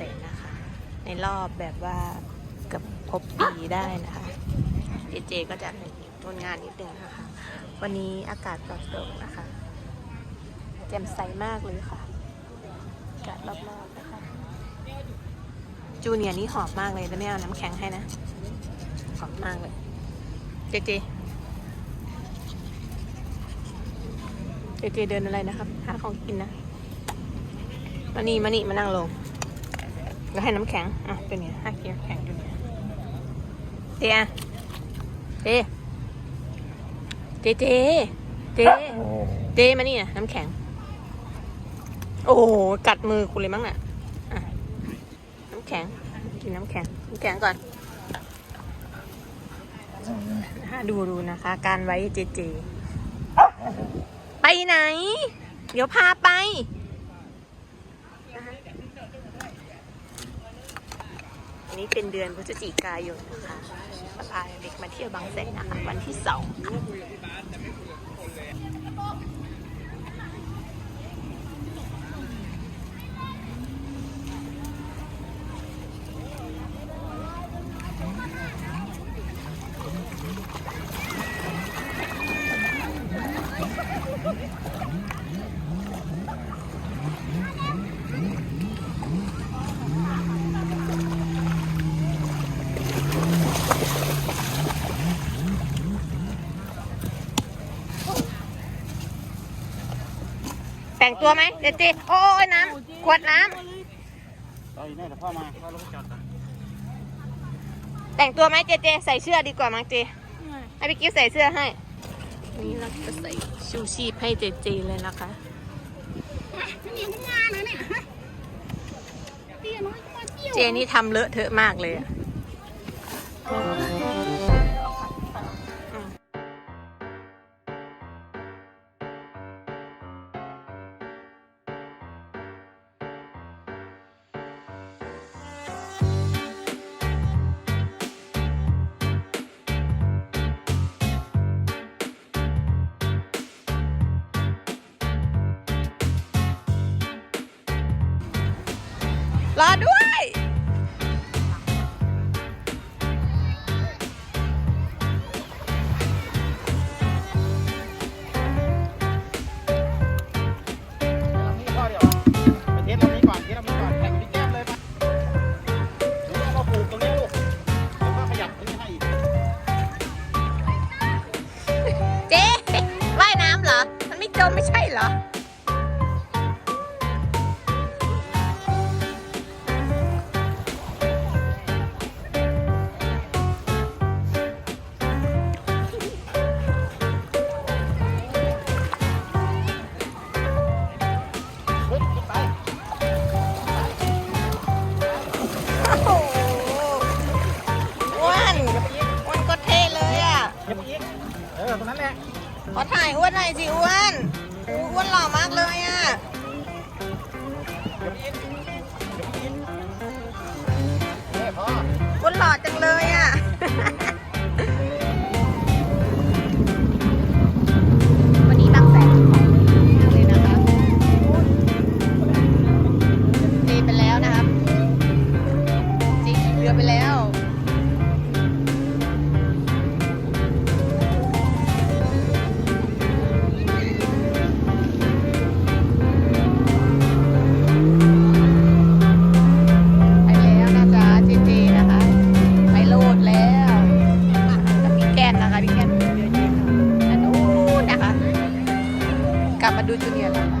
สนนะคะ ในรอบแบบว่าเกับครบปีได้นะคะเจเจก็จะทนงานนิดนึงนะคะ วันนี้อากาศปลอดโปร่งนะคะแจ่มใสมากเลยค่ะอากาศรอบๆนะคะจูเนียร์นี่หอมมากเลยแต่ไม่เอาน้ำแข็งให้นะหอมมากเลยเจเจเจเจเดินอะไรนะครับหาของกินนะมานี่มานี่มานั่งลง แล้วให้น้ำแข็ง อะเป็นไงให้เกียร์แข็งดูเนี่ยเจอะเจเจเจเจเจมานี่อะน้ำแข็ง โอ้โหกัดมือกูเลยมั้งน่ะอะน้ำแข็ง กินน้ำแข็ง น้ำแข็งก่อนหาดูดูนะคะ การไว้เจเจ ไปไหน เดี๋ยวพาไปนะคะอั นี้เป็นเดือนพฤศจิกายนนะคะพาเด็กมาเที่ยวบางแสนนะคะวันที่สองค่ะ งตัวไหมเจเจโอ้ยน้ำขวดน้ตอนนี้เนี่ยเดี๋ยวพ่อมาพ่อรถจอดก่อนำแต่งตัวไหมเจเจใส่เสื้อดีกว่ามั้งเจให้พี่กิ๊ฟใส่เสื้อให้นี่เราจะใส่ชูชีพให้เจเจเลยนะคะนี่มันมาเลยเนี่ยฮะเตี้ยน้อยก็มาเที่ยวเจนี่ทำเลอะเทอะมากเลยอะ รอด้วย แหละขอถ่ายอ้วนหน่อยสิอ้วนอ้วนหล่อมากเลยอะเก็บอีกเก็บอีกเฮ้ยพ่ออ้วนหล่อจังเล กลับมาดูจูเนียร์